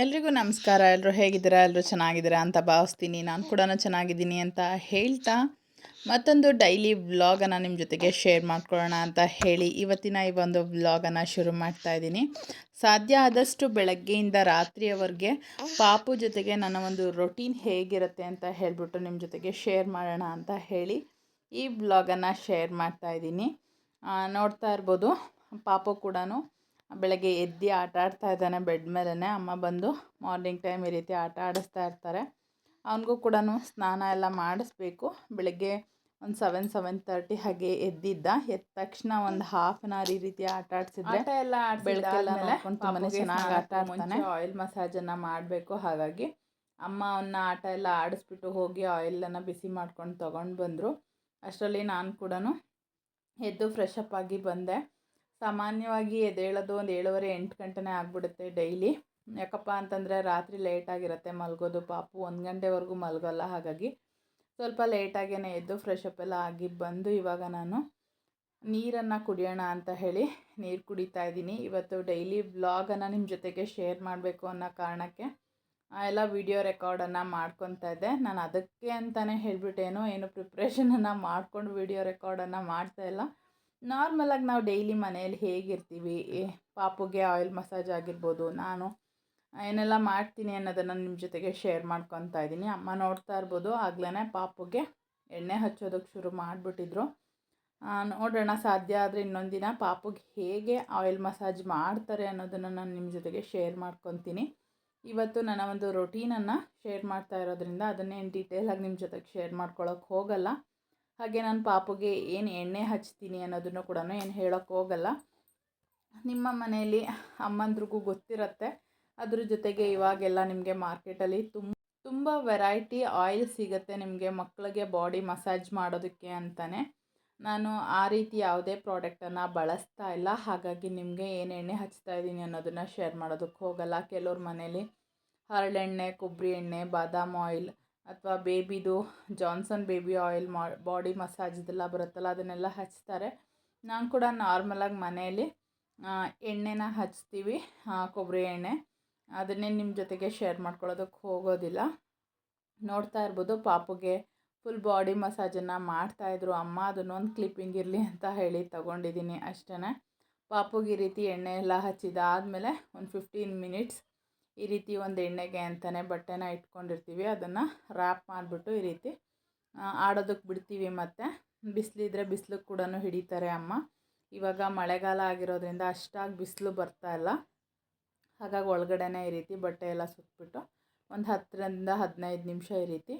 ಎಲ್ರಿಗೂ ನಮಸ್ಕಾರ. ಎಲ್ಲರೂ ಹೇಗಿದ್ದೀರಾ? ಎಲ್ಲರೂ ಚೆನ್ನಾಗಿದ್ದೀರಾ ಅಂತ ಭಾವಿಸ್ತೀನಿ. ನಾನು ಕೂಡ ಚೆನ್ನಾಗಿದ್ದೀನಿ ಅಂತ ಹೇಳ್ತಾ ಮತ್ತೊಂದು ಡೈಲಿ ವ್ಲಾಗನ್ನು ನಿಮ್ಮ ಜೊತೆಗೆ ಶೇರ್ ಮಾಡ್ಕೊಳ್ಳೋಣ ಅಂತ ಹೇಳಿ ಇವತ್ತಿನ ಈ ಒಂದು ವ್ಲಾಗನ್ನು ಶುರು ಮಾಡ್ತಾ ಇದ್ದೀನಿ. ಸಾಧ್ಯ ಆದಷ್ಟು ಬೆಳಗ್ಗೆಯಿಂದ ರಾತ್ರಿಯವರೆಗೆ ಪಾಪು ಜೊತೆಗೆ ನನ್ನ ಒಂದು ರೊಟೀನ್ ಹೇಗಿರುತ್ತೆ ಅಂತ ಹೇಳಿಬಿಟ್ಟು ನಿಮ್ಮ ಜೊತೆಗೆ ಶೇರ್ ಮಾಡೋಣ ಅಂತ ಹೇಳಿ ಈ ವ್ಲಾಗನ್ನು ಶೇರ್ ಮಾಡ್ತಾ ಇದ್ದೀನಿ. ನೋಡ್ತಾ ಇರ್ಬೋದು. ಪಾಪು ಕೂಡ ಬೆಳಗ್ಗೆ ಎದ್ದು ಆಟ ಆಡ್ತಾ ಇದ್ದಾನೆ ಬೆಡ್ ಮೇಲೇ ಅಮ್ಮ ಬಂದು ಮಾರ್ನಿಂಗ್ ಟೈಮ್ ಈ ರೀತಿ ಆಟ ಆಡಿಸ್ತಾ ಇರ್ತಾರೆ. ಅವನಿಗೂ ಕೂಡ ಸ್ನಾನ ಎಲ್ಲ ಮಾಡಿಸ್ಬೇಕು. ಬೆಳಗ್ಗೆ ಒಂದು ಸೆವೆನ್ ಸೆವೆನ್ ತರ್ಟಿ ಹಾಗೆ ಎದ್ದಿದ್ದ. ಎದ್ದ ತಕ್ಷಣ ಒಂದು ಹಾಫ್ ಆನ್ ಅವರ್ ಈ ರೀತಿ ಆಟ ಆಡಿಸಿದ್ರೆ ಎಲ್ಲ ಬೆಳಗ್ಗೆಲ್ಲ ತುಂಬಾ ಚೆನ್ನಾಗಿ ಆಟ ಆಡ್ತಾನೆ. ಆಯಿಲ್ ಮಸಾಜನ್ನು ಮಾಡಬೇಕು. ಹಾಗಾಗಿ ಅಮ್ಮ ಅವನ್ನ ಆಟ ಎಲ್ಲ ಆಡಿಸ್ಬಿಟ್ಟು ಹೋಗಿ ಆಯಿಲನ್ನು ಬಿಸಿ ಮಾಡ್ಕೊಂಡು ತಗೊಂಡು ಬಂದರು. ಅಷ್ಟರಲ್ಲಿ ನಾನು ಕೂಡ ಎದ್ದು ಫ್ರೆಶ್ ಅಪ್ ಆಗಿ ಬಂದೆ. ಸಾಮಾನ್ಯವಾಗಿ ಎದ್ದೇಳೋದು ಒಂದು ಏಳುವರೆ, ಎಂಟು ಗಂಟೆನೇ ಆಗಿಬಿಡುತ್ತೆ ಡೈಲಿ. ಯಾಕಪ್ಪ ಅಂತಂದರೆ ರಾತ್ರಿ ಲೇಟಾಗಿರುತ್ತೆ ಮಲಗೋದು ಪಾಪು, ಒಂದು ಗಂಟೆವರೆಗೂ ಮಲಗೋಲ್ಲ ಹಾಗಾಗಿ. ಸ್ವಲ್ಪ ಲೇಟಾಗೇ ಎದ್ದು ಫ್ರೆಶ್ ಅಪ್ ಎಲ್ಲ ಆಗಿ ಬಂದು ಇವಾಗ ನಾನು ನೀರನ್ನು ಕುಡಿಯೋಣ ಅಂತ ಹೇಳಿ ನೀರು ಕುಡಿತಾ ಇದ್ದೀನಿ. ಇವತ್ತು ಡೈಲಿ ವ್ಲಾಗನ್ನು ನಿಮ್ಮ ಜೊತೆಗೆ ಶೇರ್ ಮಾಡಬೇಕು ಅನ್ನೋ ಕಾರಣಕ್ಕೆ ಎಲ್ಲ ವಿಡಿಯೋ ರೆಕಾರ್ಡನ್ನು ಮಾಡ್ಕೊತಾ ಇದ್ದೆ. ನಾನು ಅದಕ್ಕೆ ಅಂತಲೇ ಹೇಳಿಬಿಟ್ಟೇನೋ, ಏನು ಪ್ರಿಪ್ರೇಷನನ್ನು ಮಾಡ್ಕೊಂಡು ವಿಡಿಯೋ ರೆಕಾರ್ಡನ್ನು ಮಾಡ್ತಾಯಿಲ್ಲ ನಾರ್ಮಲಾಗಿ ನಾವು ಡೈಲಿ ಮನೆಯಲ್ಲಿ ಹೇಗಿರ್ತೀವಿ ಪಾಪುಗೆ ಆಯಿಲ್ ಮಸಾಜ್ ಆಗಿರ್ಬೋದು, ನಾನು ಏನೆಲ್ಲ ಮಾಡ್ತೀನಿ ಅನ್ನೋದನ್ನು ನಿಮ್ಮ ಜೊತೆಗೆ ಶೇರ್ ಮಾಡ್ಕೊತಾ ಇದ್ದೀನಿ. ಅಮ್ಮ ನೋಡ್ತಾ ಇರ್ಬೋದು ಆಗ್ಲೇ ಪಾಪುಗೆ ಎಣ್ಣೆ ಹಚ್ಚೋದಕ್ಕೆ ಶುರು ಮಾಡಿಬಿಟ್ಟಿದ್ರು. ನೋಡೋಣ, ಸಾಧ್ಯ ಆದರೆ ಇನ್ನೊಂದು ದಿನ ಪಾಪುಗೆ ಹೇಗೆ ಆಯಿಲ್ ಮಸಾಜ್ ಮಾಡ್ತಾರೆ ಅನ್ನೋದನ್ನು ನಾನು ನಿಮ್ಮ ಜೊತೆಗೆ ಶೇರ್ ಮಾಡ್ಕೊತೀನಿ. ಇವತ್ತು ನನ್ನ ಒಂದು ರೊಟೀನನ್ನು ಶೇರ್ ಮಾಡ್ತಾ ಇರೋದ್ರಿಂದ ಅದನ್ನೇನು ಡೀಟೇಲಾಗಿ ನಿಮ್ಮ ಜೊತೆಗೆ ಶೇರ್ ಮಾಡ್ಕೊಳ್ಳೋಕೆ ಹೋಗಲ್ಲ. ಹಾಗೆ ನಾನು ಪಾಪುಗೆ ಏನು ಎಣ್ಣೆ ಹಚ್ತೀನಿ ಅನ್ನೋದನ್ನು ಕೂಡ ಏನು ಹೇಳೋಕ್ಕೆ ಹೋಗಲ್ಲ. ನಿಮ್ಮ ಮನೆಯಲ್ಲಿ ಅಮ್ಮಂದ್ರಿಗೂ ಗೊತ್ತಿರುತ್ತೆ. ಅದ್ರ ಜೊತೆಗೆ ಇವಾಗೆಲ್ಲ ನಿಮಗೆ ಮಾರ್ಕೆಟಲ್ಲಿ ತುಂಬ ತುಂಬ ವೆರೈಟಿ ಆಯಿಲ್ ಸಿಗುತ್ತೆ ನಿಮಗೆ ಮಕ್ಕಳಿಗೆ ಬಾಡಿ ಮಸಾಜ್ ಮಾಡೋದಕ್ಕೆ ಅಂತಲೇ ನಾನು ಆ ರೀತಿ ಯಾವುದೇ ಪ್ರಾಡಕ್ಟನ್ನು ಬಳಸ್ತಾ ಇಲ್ಲ. ಹಾಗಾಗಿ ನಿಮಗೆ ಏನು ಎಣ್ಣೆ ಹಚ್ತಾ ಇದ್ದೀನಿ ಅನ್ನೋದನ್ನು ಶೇರ್ ಮಾಡೋದಕ್ಕೆ ಹೋಗಲ್ಲ. ಕೆಲವ್ರ ಮನೇಲಿ ಹರಳೆಣ್ಣೆ ಕೊಬ್ಬರಿ ಎಣ್ಣೆ, ಬಾದಾಮ್ ಆಯಿಲ್ ಅಥವಾ ಬೇಬಿದು ಜಾನ್ಸನ್ ಬೇಬಿ ಆಯಿಲ್ ಮಾ, ಬಾಡಿ ಮಸಾಜ್ ಇದೆಲ್ಲ ಬರುತ್ತಲ್ಲ, ಅದನ್ನೆಲ್ಲ ಹಚ್ತಾರೆ. ನಾನು ಕೂಡ ನಾರ್ಮಲಾಗಿ ಮನೆಯಲ್ಲಿ ಎಣ್ಣೆನ ಹಚ್ತೀವಿ ಕೊಬ್ಬರಿ ಎಣ್ಣೆ. ಅದನ್ನೇ ನಿಮ್ಮ ಜೊತೆಗೆ ಶೇರ್ ಮಾಡ್ಕೊಳ್ಳೋದಕ್ಕೆ ಹೋಗೋದಿಲ್ಲ. ನೋಡ್ತಾ ಇರ್ಬೋದು, ಪಾಪುಗೆ ಫುಲ್ ಬಾಡಿ ಮಸಾಜನ್ನು ಮಾಡ್ತಾಯಿದ್ರು ಅಮ್ಮ, ಅದನ್ನೊಂದು ಕ್ಲಿಪ್ಪಿಂಗ್ ಇರಲಿ ಅಂತ ಹೇಳಿ ತಗೊಂಡಿದ್ದೀನಿ ಅಷ್ಟೇ ಪಾಪುಗೆ ಈ ರೀತಿ ಎಣ್ಣೆ ಎಲ್ಲ ಹಚ್ಚಿದಾದಮೇಲೆ ಒಂದು ಫಿಫ್ಟೀನ್ ಮಿನಿಟ್ಸ್ ಈ ರೀತಿ ಒಂದು ಎಣ್ಣೆಗೆ ಅಂತಲೇ ಬಟ್ಟೆನ ಇಟ್ಕೊಂಡಿರ್ತೀವಿ. ಅದನ್ನು ರ್ಯಾಪ್ ಮಾಡಿಬಿಟ್ಟು ಈ ರೀತಿ ಆಡೋದಕ್ಕೆ ಬಿಡ್ತೀವಿ ಮತ್ತು. ಬಿಸಿಲಿದ್ರೆ ಬಿಸಿಲು ಕೂಡ ಹಿಡಿತಾರೆ ಅಮ್ಮ. ಇವಾಗ ಮಳೆಗಾಲ ಆಗಿರೋದ್ರಿಂದ ಅಷ್ಟಾಗಿ ಬಿಸಿಲು ಬರ್ತಾಯಿಲ್ಲ ಹಾಗಾಗಿ ಒಳಗಡೆನೇ ಈ ರೀತಿ ಬಟ್ಟೆ ಎಲ್ಲ ಸುತ್ತಬಿಟ್ಟು ಒಂದು ಹತ್ತರಿಂದ ಹದಿನೈದು ನಿಮಿಷ ಈ ರೀತಿ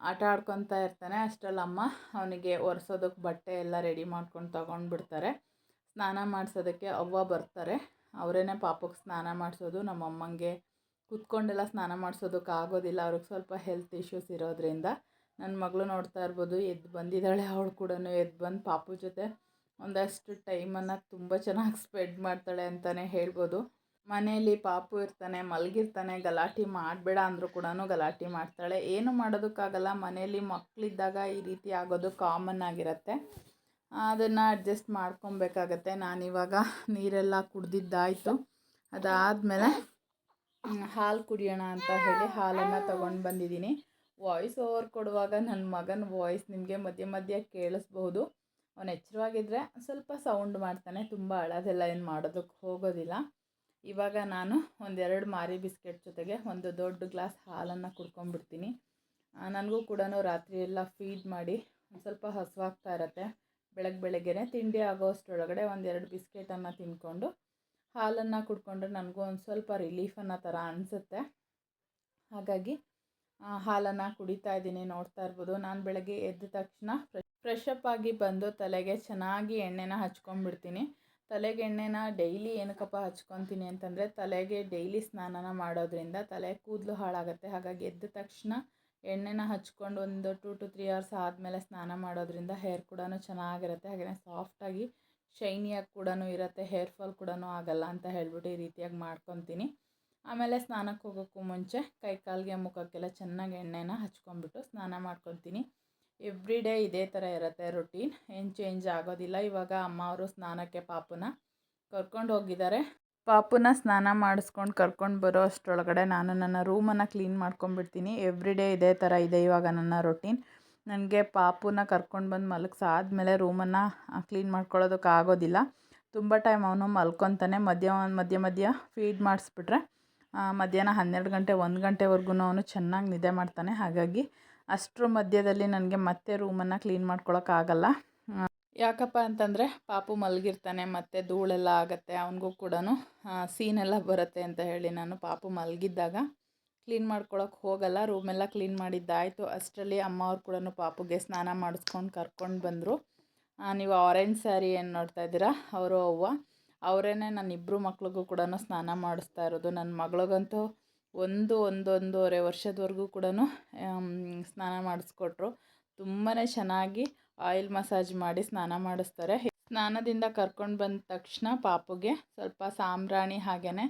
ಆಟ ಆಡ್ಕೊತಾ ಇರ್ತಾನೆ. ಅಷ್ಟರಲ್ಲಿ ಅಮ್ಮ ಅವನಿಗೆ ಒರೆಸೋದಕ್ಕೆ ಬಟ್ಟೆ ಎಲ್ಲ ರೆಡಿ ಮಾಡ್ಕೊಂಡು ತೊಗೊಂಡ್ಬಿಡ್ತಾರೆ. ಸ್ನಾನ ಮಾಡಿಸೋದಕ್ಕೆ ಅವ್ವ ಬರ್ತಾರೆ. ಅವರೇನೆ ಪಾಪಕ್ಕೆ ಸ್ನಾನ ಮಾಡಿಸೋದು, ನಮ್ಮ ಅಮ್ಮಂಗೆ ಕೂತ್ಕೊಂಡೆಲ್ಲ ಸ್ನಾನ ಮಾಡಿಸೋದಕ್ಕೆ ಆಗೋದಿಲ್ಲ, ಅವ್ರಿಗೆ ಸ್ವಲ್ಪ ಹೆಲ್ತ್ ಇಶ್ಯೂಸ್ ಇರೋದ್ರಿಂದ. ನನ್ನ ಮಗಳು ನೋಡ್ತಾ ಇರ್ಬೋದು, ಎದ್ದು ಬಂದಿದ್ದಾಳೆ ಅವಳು ಕೂಡ ಎದ್ದು ಬಂದು ಪಾಪು ಜೊತೆ ಒಂದಷ್ಟು ಟೈಮನ್ನು ತುಂಬ ಚೆನ್ನಾಗಿ ಸ್ಪೆಂಡ್ ಮಾಡ್ತಾಳೆ ಅಂತಲೇ ಹೇಳ್ಬೋದು. ಮನೆಯಲ್ಲಿ ಪಾಪು ಇರ್ತಾನೆ, ಮಲಗಿರ್ತಾನೆ, ಗಲಾಟೆ ಮಾಡಬೇಡ ಅಂದರೂ ಕೂಡ ಗಲಾಟೆ ಮಾಡ್ತಾಳೆ. ಏನು ಮಾಡೋದಕ್ಕಾಗಲ್ಲ ಮನೆಯಲ್ಲಿ ಮಕ್ಕಳಿದ್ದಾಗ ಈ ರೀತಿ ಆಗೋದು ಕಾಮನ್ ಆಗಿರುತ್ತೆ. ಅದನ್ನು ಅಡ್ಜಸ್ಟ್ ಮಾಡ್ಕೊಬೇಕಾಗತ್ತೆ. ನಾನಿವಾಗ ನೀರೆಲ್ಲ ಕುಡ್ದಿದ್ದಾಯಿತು. ಅದಾದಮೇಲೆ ಹಾಲು ಕುಡಿಯೋಣ ಅಂತ ಹೇಳಿ ಹಾಲನ್ನು ತೊಗೊಂಡು ಬಂದಿದ್ದೀನಿ. ವಾಯ್ಸ್ ಓವರ್ ಕೊಡುವಾಗ ನನ್ನ ಮಗನ ವಾಯ್ಸ್ ನಿಮಗೆ ಮಧ್ಯೆ ಮಧ್ಯೆ ಕೇಳಿಸ್ಬಹುದು. ಅವನು ಎಚ್ಚರವಾಗಿದ್ದರೆ ಸ್ವಲ್ಪ ಸೌಂಡ್ ಮಾಡ್ತಾನೆ. ತುಂಬ ಅಳೋದೆಲ್ಲ ಏನು ಮಾಡೋದಕ್ಕೆ ಹೋಗೋದಿಲ್ಲ. ಇವಾಗ ನಾನು ಒಂದೆರಡು ಮಾರಿ ಬಿಸ್ಕೆಟ್ ಜೊತೆಗೆ ಒಂದು ದೊಡ್ಡ ಗ್ಲಾಸ್ ಹಾಲನ್ನು ಕುಡ್ಕೊಂಡ್ಬಿಡ್ತೀನಿ. ನನಗೂ ಕೂಡ ರಾತ್ರಿ ಎಲ್ಲ ಫೀಡ್ ಮಾಡಿ ಸ್ವಲ್ಪ ಹಸುವಾಗ್ತಾ ಇರತ್ತೆ. ಬೆಳಗ್ಗೆ ಬೆಳಗ್ಗೆನೆ ತಿಂಡಿ ಆಗೋ ಅಷ್ಟರೊಳಗಡೆ ಒಂದೆರಡು ಬಿಸ್ಕೆಟನ್ನು ತಿಂದ್ಕೊಂಡು ಹಾಲನ್ನು ಕುಡ್ಕೊಂಡ್ರೆ ನನಗೂ ಒಂದು ಸ್ವಲ್ಪ ರಿಲೀಫ್ ಅನ್ನೋ ಥರ ಅನಿಸುತ್ತೆ. ಹಾಗಾಗಿ ಹಾಲನ್ನು ಕುಡಿತಾ ಇದ್ದೀನಿ, ನೋಡ್ತಾ ಇರ್ಬೋದು. ನಾನು ಬೆಳಗ್ಗೆ ಎದ್ದ ತಕ್ಷಣ ಫ್ರೆಶ್ ಅಪ್ ಆಗಿ ಬಂದು ತಲೆಗೆ ಚೆನ್ನಾಗಿ ಎಣ್ಣೆನ ಹಚ್ಕೊಂಡ್ಬಿಡ್ತೀನಿ. ತಲೆಗೆ ಎಣ್ಣೆನ ಡೈಲಿ ಏನಕ್ಕಪ್ಪ ಹಚ್ಕೊತೀನಿ ಅಂತಂದರೆ ತಲೆಗೆ ಡೈಲಿ ಸ್ನಾನನ ಮಾಡೋದ್ರಿಂದ ತಲೆ ಕೂದಲು ಹಾಳಾಗುತ್ತೆ. ಹಾಗಾಗಿ ಎದ್ದ ತಕ್ಷಣ ಎಣ್ಣೆನ ಹಚ್ಕೊಂಡು ಒಂದು ಟು ಟು ತ್ರೀ ಅವರ್ಸ್ ಆದಮೇಲೆ ಸ್ನಾನ ಮಾಡೋದ್ರಿಂದ ಹೇರ್ ಕೂಡ ಚೆನ್ನಾಗಿರುತ್ತೆ. ಹಾಗೆಯೇ ಸಾಫ್ಟಾಗಿ ಶೈನಿಯಾಗಿ ಕೂಡ ಇರುತ್ತೆ. ಹೇರ್ ಫಾಲ್ ಕೂಡ ಆಗಲ್ಲ ಅಂತ ಹೇಳ್ಬಿಟ್ಟು ಈ ರೀತಿಯಾಗಿ ಮಾಡ್ಕೊತೀನಿ. ಆಮೇಲೆ ಸ್ನಾನಕ್ಕೆ ಹೋಗೋಕ್ಕೂ ಮುಂಚೆ ಕೈ ಕಾಲಿಗೆ ಮುಖಕ್ಕೆಲ್ಲ ಚೆನ್ನಾಗಿ ಎಣ್ಣೆನ ಹಚ್ಕೊಂಡ್ಬಿಟ್ಟು ಸ್ನಾನ ಮಾಡ್ಕೊತೀನಿ. ಎವ್ರಿ ಡೇ ಇದೇ ಥರ ಇರುತ್ತೆ ರೊಟೀನ್ ಏನು ಚೇಂಜ್ ಆಗೋದಿಲ್ಲ. ಇವಾಗ ಅಮ್ಮ ಅವರು ಸ್ನಾನಕ್ಕೆ ಪಾಪುನ ಕರ್ಕೊಂಡು ಹೋಗಿದ್ದಾರೆ. ಪಾಪುನ ಸ್ನಾನ ಮಾಡಿಸ್ಕೊಂಡು ಕರ್ಕೊಂಡು ಬರೋ ಅಷ್ಟರೊಳಗಡೆ ನಾನು ನನ್ನ ರೂಮನ್ನು ಕ್ಲೀನ್ ಮಾಡ್ಕೊಂಡ್ಬಿಡ್ತೀನಿ. ಎವ್ರಿ ಡೇ ಇದೇ ಥರ ಇದೆ ಇವಾಗ ನನ್ನ ರೊಟೀನ್ ನನಗೆ ಪಾಪುನ ಕರ್ಕೊಂಡು ಬಂದು ಮಲಗಿಸಾದ್ಮೇಲೆ ರೂಮನ್ನು ಕ್ಲೀನ್ ಮಾಡ್ಕೊಳ್ಳೋದಕ್ಕೆ ಆಗೋದಿಲ್ಲ. ತುಂಬ ಟೈಮ್ ಅವನು ಮಲ್ಕೊತಾನೆ. ಮಧ್ಯ ಮಧ್ಯ ಮಧ್ಯ ಫೀಡ್ ಮಾಡಿಸ್ಬಿಟ್ರೆ ಮಧ್ಯಾಹ್ನ ಹನ್ನೆರಡು ಗಂಟೆ, ಒಂದು ಗಂಟೆವರೆಗೂ ಅವನು ಚೆನ್ನಾಗಿ ನಿದ್ದೆ ಮಾಡ್ತಾನೆ. ಹಾಗಾಗಿ ಅಷ್ಟರ ಮಧ್ಯದಲ್ಲಿ ನನಗೆ ಮತ್ತೆ ರೂಮನ್ನು ಕ್ಲೀನ್ ಮಾಡ್ಕೊಳಕ್ಕಾಗಲ್ಲ ಯಾಕಪ್ಪ ಅಂತಂದರೆ ಪಾಪು ಮಲಗಿರ್ತಾನೆ, ಮತ್ತು ಧೂಳೆಲ್ಲ ಆಗುತ್ತೆ, ಅವನಿಗೂ ಕೂಡ ಸೀನೆಲ್ಲ ಬರುತ್ತೆ ಅಂತ ಹೇಳಿ ನಾನು ಪಾಪು ಮಲಗಿದ್ದಾಗ ಕ್ಲೀನ್ ಮಾಡ್ಕೊಳಕ್ಕೆ ಹೋಗಲ್ಲ, ರೂಮೆಲ್ಲ ಕ್ಲೀನ್ ಮಾಡಿದ್ದಾಯಿತು. ಅಷ್ಟರಲ್ಲಿ ಅಮ್ಮ ಅವ್ರು ಕೂಡ ಪಾಪುಗೆ ಸ್ನಾನ ಮಾಡಿಸ್ಕೊಂಡು ಕರ್ಕೊಂಡು ಬಂದರು. ನೀವು ಆರೆಂಜ್ ಸ್ಯಾರಿ ಏನು ನೋಡ್ತಾ ಇದ್ದೀರಾ? ಅವರು ಅವ್ವ. ಅವರೇ ನನ್ನ ಇಬ್ಬರು ಮಕ್ಳಿಗೂ ಕೂಡ ಸ್ನಾನ ಮಾಡಿಸ್ತಾ ಇರೋದು. ನನ್ನ ಮಗಳಿಗಂತೂ ಒಂದು ಒಂದು ಒಂದೂವರೆ ವರ್ಷದವರೆಗೂ ಕೂಡ ಸ್ನಾನ ಮಾಡಿಸ್ಕೊಟ್ರು. ತುಂಬಾ ಚೆನ್ನಾಗಿ ಆಯಿಲ್ ಮಸಾಜ್ ಮಾಡಿ ಸ್ನಾನ ಮಾಡಿಸ್ತಾರೆ. ಸ್ನಾನದಿಂದ ಕರ್ಕೊಂಡು ಬಂದ ತಕ್ಷಣ ಪಾಪುಗೆ ಸ್ವಲ್ಪ ಸಾಂಬ್ರಾಣಿ ಹಾಗೆಯೇ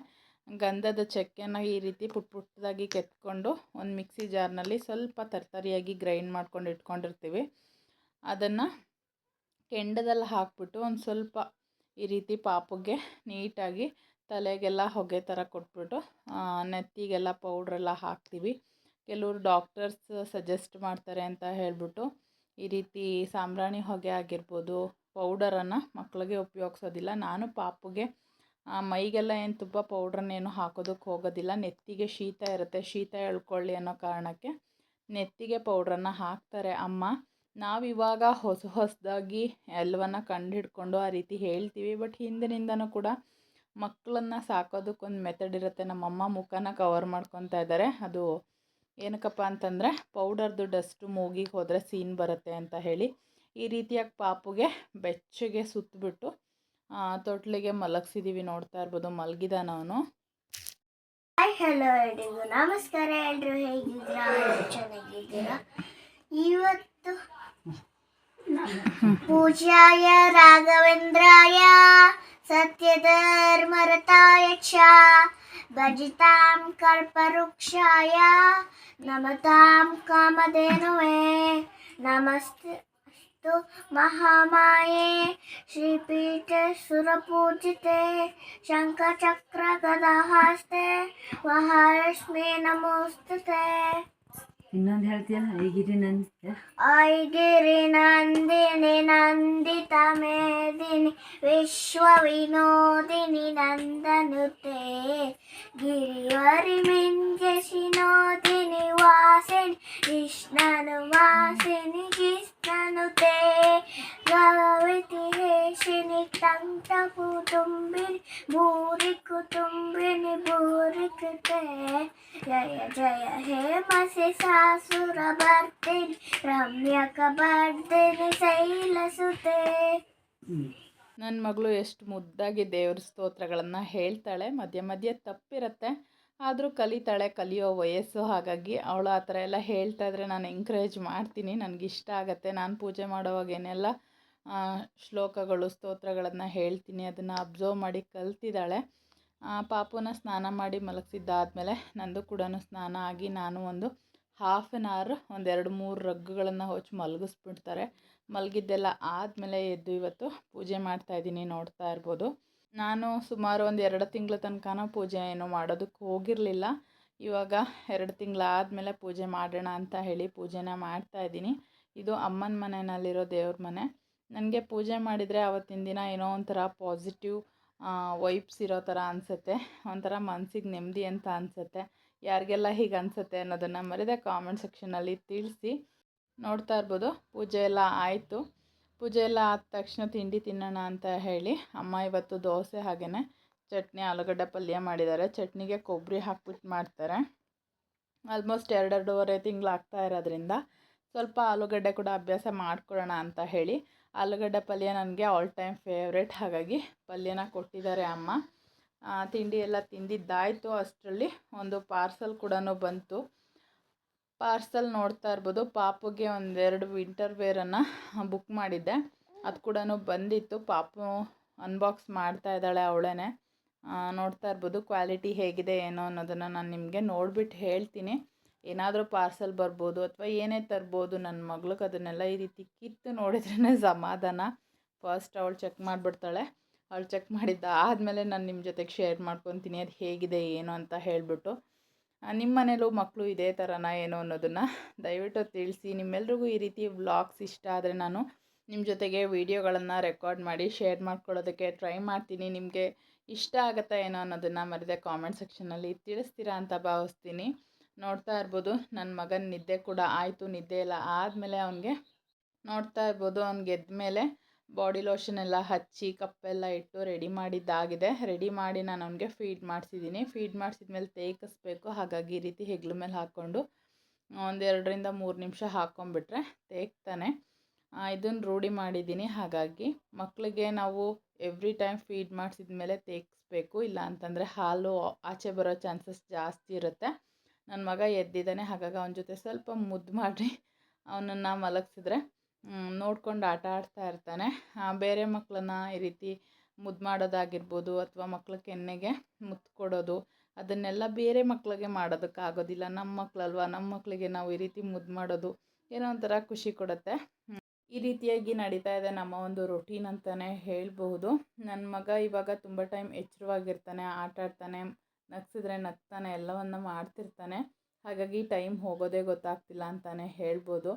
ಗಂಧದ ಚಕ್ಕೆನ ಈ ರೀತಿ ಪುಟ್ ಪುಟ್ಟದಾಗಿ ಕೆತ್ಕೊಂಡು ಒಂದು ಮಿಕ್ಸಿ ಜಾರ್ನಲ್ಲಿ ಸ್ವಲ್ಪ ತರ್ತರಿಯಾಗಿ ಗ್ರೈಂಡ್ ಮಾಡ್ಕೊಂಡು ಇಟ್ಕೊಂಡಿರ್ತೀವಿ. ಅದನ್ನು ಕೆಂಡದಲ್ಲಿ ಹಾಕ್ಬಿಟ್ಟು ಒಂದು ಸ್ವಲ್ಪ ಈ ರೀತಿ ಪಾಪುಗೆ ನೀಟಾಗಿ ತಲೆಗೆಲ್ಲ ಹೊಗೆ ಥರ ಕೊಟ್ಬಿಟ್ಟು ನೆತ್ತಿಗೆಲ್ಲ ಪೌಡ್ರೆಲ್ಲ ಹಾಕ್ತೀವಿ. ಕೆಲವರು ಡಾಕ್ಟರ್ಸ್ ಸಜೆಸ್ಟ್ ಮಾಡ್ತಾರೆ ಅಂತ ಹೇಳಿಬಿಟ್ಟು ಈ ರೀತಿ ಸಾಂಬ್ರಾಣಿ ಹೊಗೆ ಆಗಿರ್ಬೋದು ಪೌಡರನ್ನು ಮಕ್ಕಳಿಗೆ ಉಪಯೋಗಿಸೋದಿಲ್ಲ. ನಾನು ಪಾಪುಗೆ ಮೈಗೆಲ್ಲ ಏನು ತುಪ್ಪ ಪೌಡ್ರನ್ನೇನು ಹಾಕೋದಕ್ಕೆ ಹೋಗೋದಿಲ್ಲ. ನೆತ್ತಿಗೆ ಶೀತ ಇರುತ್ತೆ. ಶೀತ ಎಳ್ಕೊಳ್ಳಿ ಅನ್ನೋ ಕಾರಣಕ್ಕೆ ನೆತ್ತಿಗೆ ಪೌಡ್ರನ್ನು ಹಾಕ್ತಾರೆ ಅಮ್ಮ. ನಾವಿವಾಗ ಹೊಸ ಹೊಸದಾಗಿ ಎಲ್ಲವನ್ನ ಕಂಡುಹಿಡ್ಕೊಂಡು ಆ ರೀತಿ ಹೇಳ್ತೀವಿ. ಬಟ್ ಹಿಂದಿನಿಂದನೂ ಕೂಡ ಮಕ್ಕಳನ್ನ ಸಾಕೋದಕ್ಕೊಂದು ಮೆಥಡ್ ಇರುತ್ತೆ. ನಮ್ಮಮ್ಮ ಮುಖನ ಕವರ್ ಮಾಡ್ಕೊತಾ ಇದ್ದಾರೆ ಅದು ಏನಕ್ಕಪ್ಪ ಅಂತಂದರೆ ಪೌಡರ್ದು ಡಸ್ಟು ಮೂಗಿಗೆ ಹೋದರೆ ಸೀನ್ ಬರುತ್ತೆ ಅಂತ ಹೇಳಿ ಈ ರೀತಿಯಾಗಿ ಪಾಪುಗೆ ಬೆಚ್ಚಗೆ ಸುತ್ತಬಿಟ್ಟು ತೊಟ್ಲಿಗೆ ಮಲಗಿಸಿದ್ದೀವಿ ನೋಡ್ತಾ ಇರ್ಬೋದು ಮಲಗಿದಾನವನು ಹಾಯ್ ಹಲೋ ಎಲ್ರಿಗೂ. ನಮಸ್ಕಾರ, ಎಲ್ರು ಹೇಗಿದ್ದೀರಾ? ಇವತ್ತು ಪೂಜಾಯ ರಾಘವೇಂದ್ರಾಯ ಸತ್ಯಧರ್ಮರತಾಯ ಚ भजितां कर्पवृक्षाय नमतां कामधेनुवे। तो महामाये। श्रीपीठसुरपूजिते शङ्खचक्रगदाहस्ते। महालक्ष्मी नमोऽस्तु ते। ಇನ್ನೊಂದು ಹೇಳ್ತೀಯಲ್ಲ ಐಗಿರಿ ನಂದಿ ಐಗಿರಿ ನಂದಿನಿ, ನಂದಿತ ಮೇದಿನಿ ವಿಶ್ವ ವಿನೋದಿನಿ ನಂದನುತೆ ಗಿರಿವರಿ ಮಿಂಜಶಿ ನೋದಿನಿ, ವಾಸಿನಿ, ಕೃಷ್ಣನು ವಾಸಿನಿ ಗೀಸ್ ಶಾನುತೇ ಭಾವಿತಿಹೇಶಿನಿಕಂಟ ಕುತುಂಬಿನಿ ಬೂರಿ ಕುತುಂಬಿನಿ ಭೂರಿ ಕುತೇ ಲಯ ಜಯ ಹೇ ಮಾಸಿ ಸಾಸುರ ಬರ್ತೀನಿ ರವ್ಯ ಕಬಾರ್ತೆ ಶೈಲಸು ನನ್ನ ಮಗಳು ಎಷ್ಟು ಮುದ್ದಾಗಿ ದೇವ್ರ ಸ್ತೋತ್ರಗಳನ್ನು ಹೇಳ್ತಾಳೆ ಮಧ್ಯ ಮಧ್ಯೆ ತಪ್ಪಿರುತ್ತೆ. ಆದರೂ ಕಲಿತಾಳೆ, ಕಲಿಯೋ ವಯಸ್ಸು. ಹಾಗಾಗಿ ಅವಳು ಆ ಥರ ಎಲ್ಲ ಹೇಳ್ತಾ ಇದ್ರೆ ನಾನು ಎಂಕರೇಜ್ ಮಾಡ್ತೀನಿ. ನನಗಿಷ್ಟ ಆಗುತ್ತೆ. ನಾನು ಪೂಜೆ ಮಾಡೋವಾಗ ಏನೆಲ್ಲ ಶ್ಲೋಕಗಳು, ಸ್ತೋತ್ರಗಳನ್ನು ಹೇಳ್ತೀನಿ. ಅದನ್ನು ಅಬ್ಸರ್ವ್ ಮಾಡಿ ಕಲ್ತಿದ್ದಾಳೆ. ಪಾಪುನ ಸ್ನಾನ ಮಾಡಿ ಮಲಗಿಸಿದ್ದಾದಮೇಲೆ ನಂದು ಕೂಡ ಸ್ನಾನ ಆಗಿ ನಾನು ಒಂದು ಹಾಫ್ ಆನ್ ಅವರ್ ಒಂದೆರಡು ಮೂರು ರಗ್ಗುಗಳನ್ನು ಹೊಚ್ಚಿ ಮಲಗಿಸ್ಬಿಡ್ತಾರೆ. ಮಲಗಿದ್ದೆಲ್ಲ ಆದಮೇಲೆ ಎದ್ದು ಇವತ್ತು ಪೂಜೆ ಮಾಡ್ತಾಯಿದ್ದೀನಿ ನೋಡ್ತಾ ಇರ್ಬೋದು. ನಾನು ಸುಮಾರು ಒಂದು ಎರಡು ತಿಂಗಳ ತನಕನೂ ಪೂಜೆ ಏನು ಮಾಡೋದಕ್ಕೆ ಹೋಗಿರಲಿಲ್ಲ. ಇವಾಗ ಎರಡು ತಿಂಗಳಾದಮೇಲೆ ಪೂಜೆ ಮಾಡೋಣ ಅಂತ ಹೇಳಿ ಪೂಜೆನ ಮಾಡ್ತಾಯಿದ್ದೀನಿ ಇದು ಅಮ್ಮನ ಮನೆಯಲ್ಲಿರೋ ದೇವ್ರ ಮನೆ. ನನಗೆ ಪೂಜೆ ಮಾಡಿದರೆ ಅವತ್ತಿನ ದಿನ ಏನೋ ಒಂಥರ ಪಾಸಿಟಿವ್ ವೈಬ್ಸ್ ಇರೋ ಥರ ಅನಿಸುತ್ತೆ. ಒಂಥರ ಮನಸ್ಸಿಗೆ ನೆಮ್ಮದಿ ಅಂತ ಅನಿಸುತ್ತೆ. ಯಾರಿಗೆಲ್ಲ ಹೀಗೆ ಅನಿಸುತ್ತೆ ಅನ್ನೋದನ್ನು ಮರೆದೇ ಕಾಮೆಂಟ್ ಸೆಕ್ಷನಲ್ಲಿ ತಿಳಿಸಿ. ನೋಡ್ತಾ ಇರ್ಬೋದು. ಪೂಜೆ ಎಲ್ಲ ಆಯಿತು. ಪೂಜೆ ಎಲ್ಲ ಆದ ತಕ್ಷಣ ತಿಂಡಿ ತಿನ್ನೋಣ ಅಂತ ಹೇಳಿ ಅಮ್ಮ ಇವತ್ತು ದೋಸೆ ಹಾಗೆಯೇ ಚಟ್ನಿ, ಆಲೂಗಡ್ಡೆ ಪಲ್ಯ ಮಾಡಿದ್ದಾರೆ. ಚಟ್ನಿಗೆ ಕೊಬ್ಬರಿ ಹಾಕ್ಬಿಟ್ಟು ಮಾಡ್ತಾರೆ. ಆಲ್ಮೋಸ್ಟ್ ಎರಡೆರಡೂವರೆ ತಿಂಗಳು ಆಗ್ತಾ ಇರೋದ್ರಿಂದ ಸ್ವಲ್ಪ ಆಲೂಗಡ್ಡೆ ಕೂಡ ಅಭ್ಯಾಸ ಮಾಡ್ಕೊಳ್ಳೋಣ ಅಂತ ಹೇಳಿ. ಆಲೂಗಡ್ಡೆ ಪಲ್ಯ ನನಗೆ ಆಲ್ ಟೈಮ್ ಫೇವ್ರೇಟ್ ಹಾಗಾಗಿ ಪಲ್ಯನ ಕೊಟ್ಟಿದ್ದಾರೆ ಅಮ್ಮ. ತಿಂಡಿ ಎಲ್ಲ ತಿಂದಿದ್ದಾಯಿತು ಅಷ್ಟರಲ್ಲಿ. ಒಂದು ಪಾರ್ಸಲ್ ಕೂಡ ಬಂತು. ಪಾರ್ಸಲ್ ನೋಡ್ತಾ ಇರ್ಬೋದು. ಪಾಪುಗೆ ಒಂದೆರಡು ವಿಂಟರ್ ವೇರನ್ನು ಬುಕ್ ಮಾಡಿದ್ದೆ. ಅದು ಕೂಡ ಬಂದಿತ್ತು. ಪಾಪು ಅನ್ಬಾಕ್ಸ್ ಮಾಡ್ತಾ ಇದ್ದಾಳೆ ಅವಳೇ ನೋಡ್ತಾ ಇರ್ಬೋದು ಕ್ವಾಲಿಟಿ ಹೇಗಿದೆ, ಏನೋ ಅನ್ನೋದನ್ನು ನಾನು ನಿಮಗೆ ನೋಡಿಬಿಟ್ಟು ಹೇಳ್ತೀನಿ. ಏನಾದರೂ ಪಾರ್ಸಲ್ ಬರ್ಬೋದು ಅಥವಾ ಏನೇ ತರ್ಬೋದು ನನ್ನ ಮಗ್ಳಿಗೆ ಅದನ್ನೆಲ್ಲ ಈ ರೀತಿ ಕಿತ್ತು ನೋಡಿದ್ರೇ ಸಮಾಧಾನ. ಫಸ್ಟ್ ಅವಳು ಚೆಕ್ ಮಾಡಿಬಿಡ್ತಾಳೆ. ಅವಳು ಚೆಕ್ ಮಾಡಿದ್ದ ಆದಮೇಲೆ ನಾನು ನಿಮ್ಮ ಜೊತೆಗೆ ಶೇರ್ ಮಾಡ್ಕೊತೀನಿ. ಅದು ಹೇಗಿದೆ, ಏನು ಅಂತ ಹೇಳಿಬಿಟ್ಟು. ನಿಮ್ಮ ಮನೇಲೂ ಮಕ್ಕಳು ಇದೇ ಥರನ ಏನು ಅನ್ನೋದನ್ನು ದಯವಿಟ್ಟು ತಿಳಿಸಿ. ನಿಮ್ಮೆಲ್ರಿಗೂ ಈ ರೀತಿ ವ್ಲಾಗ್ಸ್ ಇಷ್ಟ ಆದರೆ ನಾನು ನಿಮ್ಮ ಜೊತೆಗೆ ವೀಡಿಯೋಗಳನ್ನು ರೆಕಾರ್ಡ್ ಮಾಡಿ ಶೇರ್ ಮಾಡ್ಕೊಳ್ಳೋದಕ್ಕೆ ಟ್ರೈ ಮಾಡ್ತೀನಿ. ನಿಮಗೆ ಇಷ್ಟ ಆಗುತ್ತಾ ಏನೋ ಅನ್ನೋದನ್ನು ಮರೆದೇ ಕಾಮೆಂಟ್ ಸೆಕ್ಷನಲ್ಲಿ ತಿಳಿಸ್ತೀರಾ ಅಂತ ಭಾವಿಸ್ತೀನಿ. ನೋಡ್ತಾ ಇರ್ಬೋದು ನನ್ನ ಮಗನ ನಿದ್ದೆ ಕೂಡ ಆಯಿತು. ನಿದ್ದೆ ಎಲ್ಲ ಆದಮೇಲೆ ಅವನಿಗೆ ನೋಡ್ತಾ ಇರ್ಬೋದು. ಅವ್ನಿಗೆ ಎದ್ದ ಮೇಲೆ ಬಾಡಿ ಲೋಷನ್ ಎಲ್ಲ ಹಚ್ಚಿ, ಕಪ್ಪೆಲ್ಲ ಇಟ್ಟು ರೆಡಿ ಮಾಡಿದ್ದಾಗಿದೆ. ರೆಡಿ ಮಾಡಿ ನಾನು ಅವನಿಗೆ ಫೀಡ್ ಮಾಡಿಸಿದ್ದೀನಿ. ಫೀಡ್ ಮಾಡಿಸಿದ್ಮೇಲೆ ತೇಕಿಸ್ಬೇಕು. ಹಾಗಾಗಿ ಈ ರೀತಿ ಹೆಗ್ಲ ಮೇಲೆ ಹಾಕ್ಕೊಂಡು ಒಂದೆರಡರಿಂದ ಮೂರು ನಿಮಿಷ ಹಾಕ್ಕೊಂಬಿಟ್ರೆ ತೇಗ್ತಾನೆ ಇದನ್ನು ರೂಢಿ ಮಾಡಿದ್ದೀನಿ. ಹಾಗಾಗಿ ಮಕ್ಕಳಿಗೆ ನಾವು ಎವ್ರಿ ಟೈಮ್ ಫೀಡ್ ಮಾಡಿಸಿದ ಮೇಲೆ ತೇಗಿಸ್ಬೇಕು ಇಲ್ಲ ಅಂತಂದರೆ ಹಾಲು ಆಚೆ ಬರೋ ಚಾನ್ಸಸ್ ಜಾಸ್ತಿ ಇರುತ್ತೆ. ನನ್ನ ಮಗ ಎದ್ದಿದ್ದಾನೆ. ಹಾಗಾಗಿ ಅವನ ಜೊತೆ ಸ್ವಲ್ಪ ಮುದ್ದು ಮಾಡಿ ಅವನನ್ನು ಮಲಗಿಸಿದ್ರೆ ನೋಡ್ಕೊಂಡು ಆಟ ಆಡ್ತಾ ಇರ್ತಾನೆ. ಬೇರೆ ಮಕ್ಕಳನ್ನ ಈ ರೀತಿ ಮುದ್ದು ಮಾಡೋದಾಗಿರ್ಬೋದು ಅಥವಾ ಮಕ್ಕಳ ಕೆನ್ನೆಗೆ ಮುತ್ತು ಕೊಡೋದು, ಅದನ್ನೆಲ್ಲ ಬೇರೆ ಮಕ್ಕಳಿಗೆ ಮಾಡೋದಕ್ಕಾಗೋದಿಲ್ಲ ನಮ್ಮ ಮಕ್ಕಳಲ್ವ ನಮ್ಮ ಮಕ್ಕಳಿಗೆ ನಾವು ಈ ರೀತಿ ಮುದ್ದು ಮಾಡೋದು ಏನೋ ಒಂಥರ ಖುಷಿ ಕೊಡುತ್ತೆ. ಈ ರೀತಿಯಾಗಿ ನಡೀತಾ ಇದೆ ನಮ್ಮ ಒಂದು ರೊಟೀನ್ ಅಂತಲೇ ಹೇಳ್ಬಹುದು. ನನ್ನ ಮಗ ಇವಾಗ ತುಂಬ ಟೈಮ್ ಎಚ್ಚರವಾಗಿರ್ತಾನೆ, ಆಟ ಆಡ್ತಾನೆ, ನಗ್ಸಿದ್ರೆ ನಗ್ತಾನೆ, ಎಲ್ಲವನ್ನು ಮಾಡ್ತಿರ್ತಾನೆ. ಹಾಗಾಗಿ ಟೈಮ್ ಹೋಗೋದೇ ಗೊತ್ತಾಗ್ತಿಲ್ಲ ಅಂತಲೇ ಹೇಳ್ಬೋದು.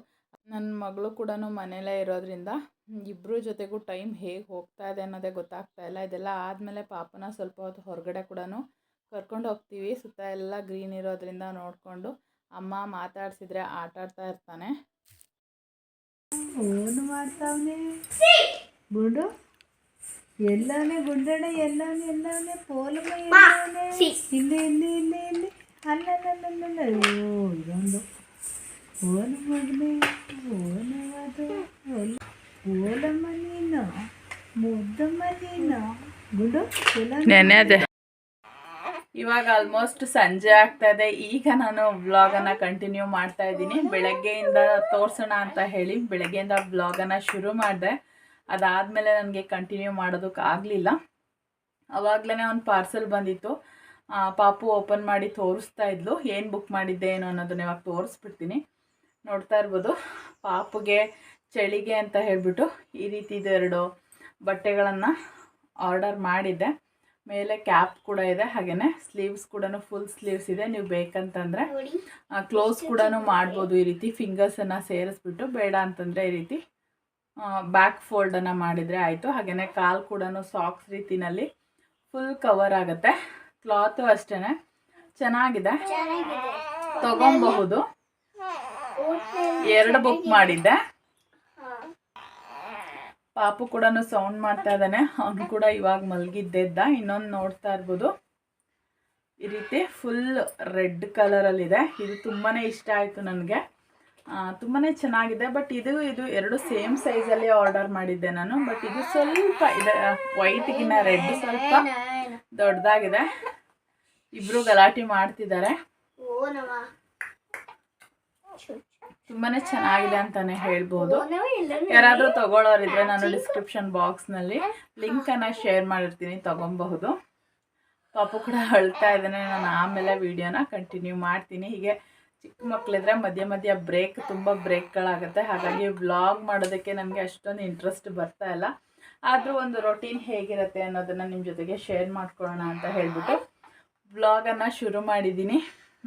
ನನ್ನ ಮಗಳು ಕೂಡ ಮನೆಯಲ್ಲೇ ಇರೋದ್ರಿಂದ ಇಬ್ಬರ ಜೊತೆಗೂ ಟೈಮ್ ಹೇಗೆ ಹೋಗ್ತಾ ಇದೆ ಅನ್ನೋದೇ ಗೊತ್ತಾಗ್ತಾ ಇಲ್ಲ. ಇದೆಲ್ಲ ಆದಮೇಲೆ ಪಾಪನ ಸ್ವಲ್ಪ ಹೊತ್ತು ಹೊರಗಡೆ ಕೂಡ ಕರ್ಕೊಂಡು ಹೋಗ್ತೀವಿ. ಸುತ್ತ ಎಲ್ಲ ಗ್ರೀನ್ ಇರೋದ್ರಿಂದ ನೋಡಿಕೊಂಡು ಅಮ್ಮ ಮಾತಾಡಿಸಿದ್ರೆ ಆಟ ಆಡ್ತಾ ಇರ್ತಾನೆ. ಏನು ಮಾಡ್ತಾವನೆ? ಗುಂಡು? ಎಲ್ಲವನೇ ಗುಂಡಣ್ಣ ಎಲ್ಲವನೇ ಎಲ್ಲವನೇ ಪೋಲಮ್ಮ ಎಲ್ಲವನೇ ಇಲ್ಲಿ ಇಲ್ಲಿ ಇಲ್ಲಿ ಇಲ್ಲಿ. ಅಲ್ಲ ಅಯ್ಯೋ ಇದೊಂದು. ಓನು ಮಗನೇ ಓನು ಅದು. ಓಲ್- ಓಲಮ್ಮ ನೀನು ಮುದ್ದಮ್ಮ ನೀನು ಗುಂಡು ಎಲ್ಲ ನೆನೆ ಅದೇ ಇವಾಗ ಆಲ್ಮೋಸ್ಟ್ ಸಂಜೆ ಆಗ್ತಾ ಇದೆ ಈಗ ನಾನು ವ್ಲಾಗನ್ನು ಕಂಟಿನ್ಯೂ ಮಾಡ್ತಾ ಇದ್ದೀನಿ. ಬೆಳಗ್ಗೆಯಿಂದ ತೋರಿಸೋಣ ಅಂತ ಹೇಳಿ ಬೆಳಗ್ಗೆಯಿಂದ ವ್ಲಾಗನ್ನು ಶುರು ಮಾಡಿದೆ. ಅದಾದಮೇಲೆ ನನಗೆ ಕಂಟಿನ್ಯೂ ಮಾಡೋದಕ್ಕೆ ಆಗಲಿಲ್ಲ. ಅವಾಗಲೇ ಒಂದು ಪಾರ್ಸೆಲ್ ಬಂದಿತ್ತು. ಪಾಪು ಓಪನ್ ಮಾಡಿ ತೋರಿಸ್ತಾ ಇದ್ಲು. ಏನು ಬುಕ್ ಮಾಡಿದ್ದೆ ಏನು ಅನ್ನೋದನ್ನ ಇವಾಗ ತೋರಿಸ್ಬಿಡ್ತೀನಿ. ನೋಡ್ತಾ ಇರ್ಬೋದು. ಪಾಪುಗೆ ಚಳಿಗೆ ಅಂತ ಹೇಳಿಬಿಟ್ಟು ಈ ರೀತಿದು ಎರಡು ಬಟ್ಟೆಗಳನ್ನು ಆರ್ಡರ್ ಮಾಡಿದ್ದೆ. ಮೇಲೆ ಕ್ಯಾಪ್ ಕೂಡ ಇದೆ ಹಾಗೆಯೇ ಸ್ಲೀವ್ಸ್ ಕೂಡ ಫುಲ್ ಸ್ಲೀವ್ಸ್ ಇದೆ. ನೀವು ಬೇಕಂತಂದರೆ ಕ್ಲೋಸ್ ಕೂಡ ಮಾಡ್ಬೋದು ಈ ರೀತಿ. ಫಿಂಗರ್ಸನ್ನು ಸೇರಿಸ್ಬಿಟ್ಟು ಬೇಡ ಅಂತಂದರೆ ಈ ರೀತಿ ಬ್ಯಾಕ್ ಫೋಲ್ಡನ್ನು ಮಾಡಿದರೆ ಆಯಿತು. ಹಾಗೆಯೇ ಕಾಲು ಕೂಡ ಸಾಕ್ಸ್ ರೀತಿನಲ್ಲಿ ಫುಲ್ ಕವರ್ ಆಗುತ್ತೆ. ಕ್ಲಾತು ಅಷ್ಟೇ ಚೆನ್ನಾಗಿದೆ. ತಗೊಬಹುದು. ಎರಡು ಬುಕ್ ಮಾಡಿದ್ದೆ. ಪಾಪು ಕೂಡ ಸೌಂಡ್ ಮಾಡ್ತಾ ಇದ್ದಾನೆ. ಅವನು ಕೂಡ ಇವಾಗ ಮಲಗಿದ್ದೆದ್ದ. ಇನ್ನೊಂದು ನೋಡ್ತಾ ಇರ್ಬೋದು. ಈ ರೀತಿ ಫುಲ್ ರೆಡ್ ಕಲರಲ್ಲಿದೆ ಇದು. ತುಂಬಾ ಇಷ್ಟ ಆಯಿತು ನನಗೆ. ತುಂಬಾ ಚೆನ್ನಾಗಿದೆ. ಬಟ್ ಇದು ಇದು ಎರಡು ಸೇಮ್ ಸೈಜಲ್ಲಿ ಆರ್ಡರ್ ಮಾಡಿದ್ದೆ ನಾನು. ಬಟ್ ಇದು ಸ್ವಲ್ಪ ಇದೆ. ವೈಟ್ಗಿನ್ನ ರೆಡ್ ಸ್ವಲ್ಪ ದೊಡ್ಡದಾಗಿದೆ. ಇಬ್ಬರು ಗಲಾಟೆ ಮಾಡ್ತಿದ್ದಾರೆ. ತುಂಬಾ ಚೆನ್ನಾಗಿದೆ ಅಂತಾನೆ ಹೇಳ್ಬೋದು. ಯಾರಾದರೂ ತಗೊಳ್ಳೋರಿದ್ರೆ ನಾನು ಡಿಸ್ಕ್ರಿಪ್ಷನ್ ಬಾಕ್ಸ್ನಲ್ಲಿ ಲಿಂಕನ್ನು ಶೇರ್ ಮಾಡಿರ್ತೀನಿ ತಗೊಬಹುದು. ಪಾಪು ಕೂಡ ಅಳ್ತಾ ಇದ್ದಾನೆ ನಾನು ಆಮೇಲೆ ವಿಡಿಯೋನ ಕಂಟಿನ್ಯೂ ಮಾಡ್ತೀನಿ. ಹೀಗೆ ಚಿಕ್ಕ ಮಕ್ಕಳಿದ್ರೆ ಮಧ್ಯ ಮಧ್ಯ ಬ್ರೇಕ್ ತುಂಬ ಬ್ರೇಕ್ಗಳಾಗುತ್ತೆ ಹಾಗಾಗಿ ವ್ಲಾಗ್ ಮಾಡೋದಕ್ಕೆ ನನಗೆ ಅಷ್ಟೊಂದು ಇಂಟ್ರೆಸ್ಟ್ ಬರ್ತಾ ಇಲ್ಲ. ಆದರೂ ಒಂದು ರೊಟೀನ್ ಹೇಗಿರುತ್ತೆ ಅನ್ನೋದನ್ನು ನಿಮ್ಮ ಜೊತೆಗೆ ಶೇರ್ ಮಾಡ್ಕೊಳ್ಳೋಣ ಅಂತ ಹೇಳಿಬಿಟ್ಟು ವ್ಲಾಗನ್ನು ಶುರು ಮಾಡಿದ್ದೀನಿ.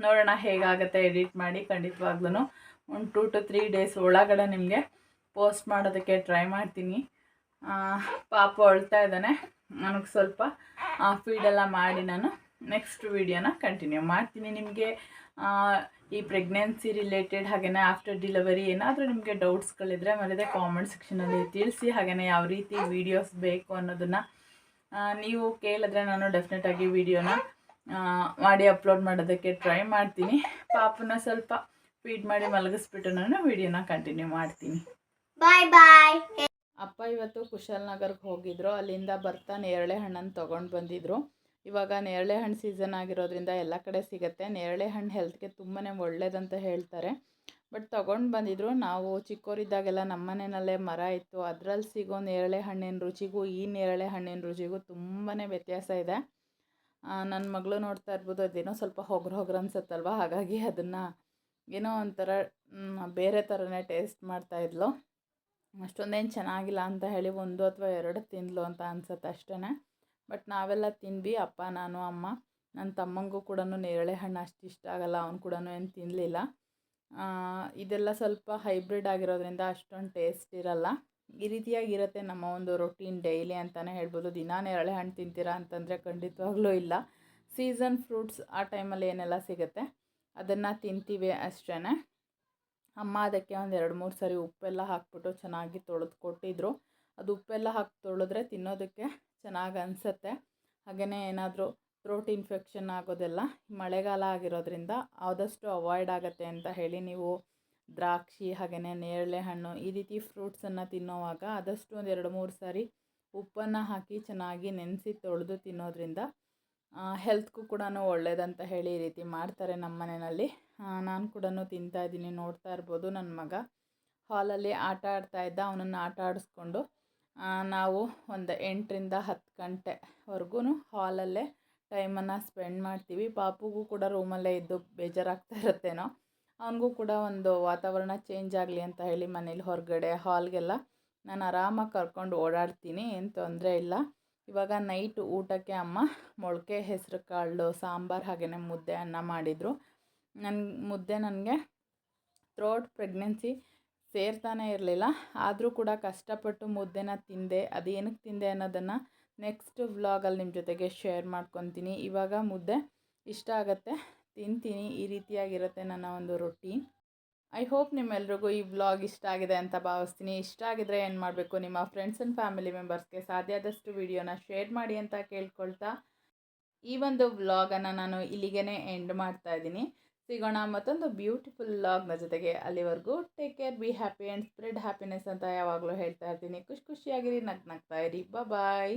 ನೋಡೋಣ ಹೇಗಾಗುತ್ತೆ ಎಡಿಟ್ ಮಾಡಿ ಖಂಡಿತವಾಗ್ಲೂ ಒಂದು ಟೂ ಟು ತ್ರೀ ಡೇಸ್ ಒಳಗಡೆ ನಿಮಗೆ ಪೋಸ್ಟ್ ಮಾಡೋದಕ್ಕೆ ಟ್ರೈ ಮಾಡ್ತೀನಿ. ಪಾಪ ಅಳ್ತಾ ಇದ್ದಾನೆ. ನನಗೆ ಸ್ವಲ್ಪ ಫೀಡೆಲ್ಲ ಮಾಡಿ ನಾನು ನೆಕ್ಸ್ಟ್ ವಿಡಿಯೋನ ಕಂಟಿನ್ಯೂ ಮಾಡ್ತೀನಿ ನಿಮಗೆ. ಈ ಪ್ರೆಗ್ನೆನ್ಸಿ ರಿಲೇಟೆಡ್ ಹಾಗೆಯೇ ಆಫ್ಟರ್ ಡಿಲಿವರಿ ಏನಾದರೂ ನಿಮಗೆ ಡೌಟ್ಸ್ಗಳಿದ್ರೆ ಮರದೇ ಕಾಮೆಂಟ್ ಸೆಕ್ಷನಲ್ಲಿ ತಿಳಿಸಿ ಹಾಗೆಯೇ ಯಾವ ರೀತಿ ವೀಡಿಯೋಸ್ ಬೇಕು ಅನ್ನೋದನ್ನು ನೀವು ಕೇಳಿದ್ರೆ ನಾನು ಡೆಫಿನೆಟಾಗಿ ವಿಡಿಯೋನ ಮಾಡಿ ಅಪ್ಲೋಡ್ ಮಾಡೋದಕ್ಕೆ ಟ್ರೈ ಮಾಡ್ತೀನಿ. ಪಾಪನ ಸ್ವಲ್ಪ ಫೀಡ್ ಮಾಡಿ ಮಲಗಿಸ್ಬಿಟ್ಟು ನಾನು ವಿಡಿಯೋನ ಕಂಟಿನ್ಯೂ ಮಾಡ್ತೀನಿ. ಬಾಯ್ ಬಾಯ್ ಅಪ್ಪ ಇವತ್ತು ಕುಶಾಲನಗರ್ಗೆ ಹೋಗಿದ್ರು. ಅಲ್ಲಿಂದ ಬರ್ತಾ ನೇರಳೆ ಹಣ್ಣನ್ನು ತೊಗೊಂಡು ಬಂದಿದ್ರು. ಇವಾಗ ನೇರಳೆ ಹಣ್ಣು ಸೀಸನ್ ಆಗಿರೋದ್ರಿಂದ ಎಲ್ಲ ಕಡೆ ಸಿಗುತ್ತೆ. ನೇರಳೆ ಹಣ್ಣು ಹೆಲ್ತ್ಗೆ ತುಂಬಾ ಒಳ್ಳೇದಂತ ಹೇಳ್ತಾರೆ. ಬಟ್ ತೊಗೊಂಡು ಬಂದಿದ್ರು. ನಾವು ಚಿಕ್ಕೋರಿದ್ದಾಗೆಲ್ಲ ನಮ್ಮ ಮನೆಯಲ್ಲೇ ಮರ ಇತ್ತು. ಅದರಲ್ಲಿ ಸಿಗೋ ನೇರಳೆ ಹಣ್ಣಿನ ರುಚಿಗೂ ಈ ನೇರಳೆ ಹಣ್ಣಿನ ರುಚಿಗೂ ತುಂಬಾ ವ್ಯತ್ಯಾಸ ಇದೆ. ನನ್ನ ಮಗಳು ನೋಡ್ತಾ ಇರ್ಬೋದು, ಅದೇನೋ ಸ್ವಲ್ಪ ಹೊಗ್ರ ಹೊಗ್ರು ಅನ್ಸತ್ತಲ್ವ? ಹಾಗಾಗಿ ಅದನ್ನು ಏನೋ ಒಂಥರ ಬೇರೆ ಥರನೇ ಟೇಸ್ಟ್ ಮಾಡ್ತಾಯಿದ್ಲು ಅಷ್ಟೊಂದೇನು ಚೆನ್ನಾಗಿಲ್ಲ ಅಂತ ಹೇಳಿ ಒಂದು ಅಥವಾ ಎರಡು ತಿನ್ಲು ಅಂತ ಅನ್ಸುತ್ತೆ ಅಷ್ಟೇ ಬಟ್ ನಾವೆಲ್ಲ ತಿಂದ್ವಿ, ಅಪ್ಪ, ನಾನು, ಅಮ್ಮ. ನನ್ನ ತಮ್ಮಂಗೂ ಕೂಡ ನೇರಳೆ ಹಣ್ಣು ಅಷ್ಟು ಇಷ್ಟ ಆಗಲ್ಲ, ಅವ್ನು ಕೂಡ ಏನು ತಿನ್ನಲಿಲ್ಲ ಇದೆಲ್ಲ ಸ್ವಲ್ಪ ಹೈಬ್ರಿಡ್ ಆಗಿರೋದ್ರಿಂದ ಅಷ್ಟೊಂದು ಟೇಸ್ಟ್ ಇರಲ್ಲ. ಈ ರೀತಿಯಾಗಿರುತ್ತೆ ನಮ್ಮ ಒಂದು ರೊಟೀನ್ ಡೈಲಿ ಅಂತಲೇ ಹೇಳ್ಬೋದು. ದಿನಾ ನೇರಳೆ ಹಣ್ಣು ತಿಂತೀರಾ ಅಂತಂದರೆ ಖಂಡಿತವಾಗ್ಲೂ ಇಲ್ಲ. ಸೀಸನ್ ಫ್ರೂಟ್ಸ್ ಆ ಟೈಮಲ್ಲಿ ಏನೆಲ್ಲ ಸಿಗುತ್ತೆ? ಅದನ್ನು ತಿಂತೀವಿ ಅಷ್ಟೇ ಅಮ್ಮ ಅದಕ್ಕೆ ಒಂದು ಎರಡು ಮೂರು ಸರಿ ಉಪ್ಪೆಲ್ಲ ಹಾಕ್ಬಿಟ್ಟು ಚೆನ್ನಾಗಿ ತೊಳೆದು ಕೊಟ್ಟಿದ್ರು. ಅದು ಉಪ್ಪೆಲ್ಲ ಹಾಕಿ ತೊಳೆದ್ರೆ ತಿನ್ನೋದಕ್ಕೆ ಚೆನ್ನಾಗಿ ಅನಿಸುತ್ತೆ. ಹಾಗೆಯೇ ಏನಾದರೂ ಥ್ರೋಟ್ ಇನ್ಫೆಕ್ಷನ್ ಆಗೋದೆಲ್ಲ ಮಳೆಗಾಲ ಆಗಿರೋದ್ರಿಂದ ಆದಷ್ಟು ಅವಾಯ್ಡ್ ಆಗುತ್ತೆ ಅಂತ ಹೇಳಿ ನೀವು ದ್ರಾಕ್ಷಿ ಹಾಗೆಯೇ ನೇರಳೆ ಹಣ್ಣು ಈ ರೀತಿ ಫ್ರೂಟ್ಸನ್ನು ತಿನ್ನೋವಾಗ ಆದಷ್ಟು ಒಂದು ಎರಡು ಮೂರು ಸಾರಿ ಉಪ್ಪನ್ನು ಹಾಕಿ ಚೆನ್ನಾಗಿ ನೆನೆಸಿ ತೊಳೆದು ತಿನ್ನೋದ್ರಿಂದ ಹೆಲ್ತ್ಗೂ ಕೂಡ ಒಳ್ಳೇದಂತ ಹೇಳಿ ಈ ರೀತಿ ಮಾಡ್ತಾರೆ ನಮ್ಮ ಮನೆಯಲ್ಲಿ. ನಾನು ಕೂಡ ತಿಂತಾ ಇದ್ದೀನಿ, ನೋಡ್ತಾ ಇರ್ಬೋದು ನನ್ನ ಮಗ. ಹಾಲಲ್ಲಿ ಆಟ ಆಡ್ತಾ ಇದ್ದ, ಅವನನ್ನು ಆಟ ಆಡಿಸ್ಕೊಂಡು ನಾವು ಒಂದು ಎಂಟರಿಂದ ಹತ್ತು ಗಂಟೆವರೆಗೂ ಹಾಲಲ್ಲೇ ಟೈಮನ್ನು ಸ್ಪೆಂಡ್ ಮಾಡ್ತೀವಿ. ಪಾಪುಗೂ ಕೂಡ ರೂಮಲ್ಲೇ ಇದ್ದು ಬೇಜಾರಾಗ್ತಾ ಇರುತ್ತೇನೋ. ಅವನಿಗೂ ಕೂಡ ಒಂದು ವಾತಾವರಣ ಚೇಂಜ್ ಆಗಲಿ ಅಂತ ಹೇಳಿ ಮನೇಲಿ ಹೊರಗಡೆ ಹಾಲ್ಗೆಲ್ಲ ನಾನು ಆರಾಮಾಗಿ ಕರ್ಕೊಂಡು ಓಡಾಡ್ತೀನಿ, ಏನು ತೊಂದರೆ ಇಲ್ಲ. ಇವಾಗ ನೈಟ್ ಊಟಕ್ಕೆ ಅಮ್ಮ ಮೊಳಕೆ, ಹೆಸರು ಕಾಳು, ಸಾಂಬಾರು ಹಾಗೆಯೇ ಮುದ್ದೆ ಅನ್ನ ಮಾಡಿದರು. ನನ್ನ ಮುದ್ದೆ ನನಗೆ ಥ್ರೋಟ್ ಪ್ರೆಗ್ನೆನ್ಸಿ ಸೇರ್ತಾನೆ ಇರಲಿಲ್ಲ. ಆದರೂ ಕೂಡ ಕಷ್ಟಪಟ್ಟು ಮುದ್ದೆನ ತಿಂದೆ. ಅದೇನಕ್ಕೆ ತಿಂದೆ ಅನ್ನೋದನ್ನು ನೆಕ್ಸ್ಟ್ ವ್ಲಾಗಲ್ಲಿ ನಿಮ್ಮ ಜೊತೆಗೆ ಶೇರ್ ಮಾಡ್ಕೊತೀನಿ. ಇವಾಗ ಮುದ್ದೆ ಇಷ್ಟ ಆಗುತ್ತೆ. ತಿಂತೀನಿ, ಈ ರೀತಿಯಾಗಿರುತ್ತೆ ನನ್ನ ಒಂದು ರೊಟ್ಟಿ ಐ ಹೋಪ್ ನಿಮ್ಮೆಲ್ರಿಗೂ ಈ ವ್ಲಾಗ್ ಇಷ್ಟ ಆಗಿದೆ ಅಂತ ಭಾವಿಸ್ತೀನಿ. ಇಷ್ಟ ಆಗಿದ್ರೆ ಏನು ಮಾಡಬೇಕು? ನಿಮ್ಮ ಫ್ರೆಂಡ್ಸ್ ಆ್ಯಂಡ್ ಫ್ಯಾಮಿಲಿ ಮೆಂಬರ್ಸ್ಗೆ ಸಾಧ್ಯ ಆದಷ್ಟು ವಿಡಿಯೋನ ಶೇರ್ ಮಾಡಿ ಅಂತ ಕೇಳ್ಕೊಳ್ತಾ, ಈ ಒಂದು ವ್ಲಾಗನ್ನು ನಾನು ಇಲ್ಲಿಗೆ ಎಂಡ್ ಮಾಡ್ತಾ ಇದ್ದೀನಿ. ಸಿಗೋಣ ಮತ್ತೊಂದು ಬ್ಯೂಟಿಫುಲ್ ವ್ಲಾಗ್ನ ಜೊತೆಗೆ. ಅಲ್ಲಿವರೆಗೂ take care be happy and spread happiness ಅಂತ ಯಾವಾಗಲೂ ಹೇಳ್ತಾ ಇರ್ತೀನಿ. ಖುಷಿ ಖುಷಿಯಾಗಿರಿ ನಗ್ ನಗ್ತಾ ಇರಿ. ಬಾಯ್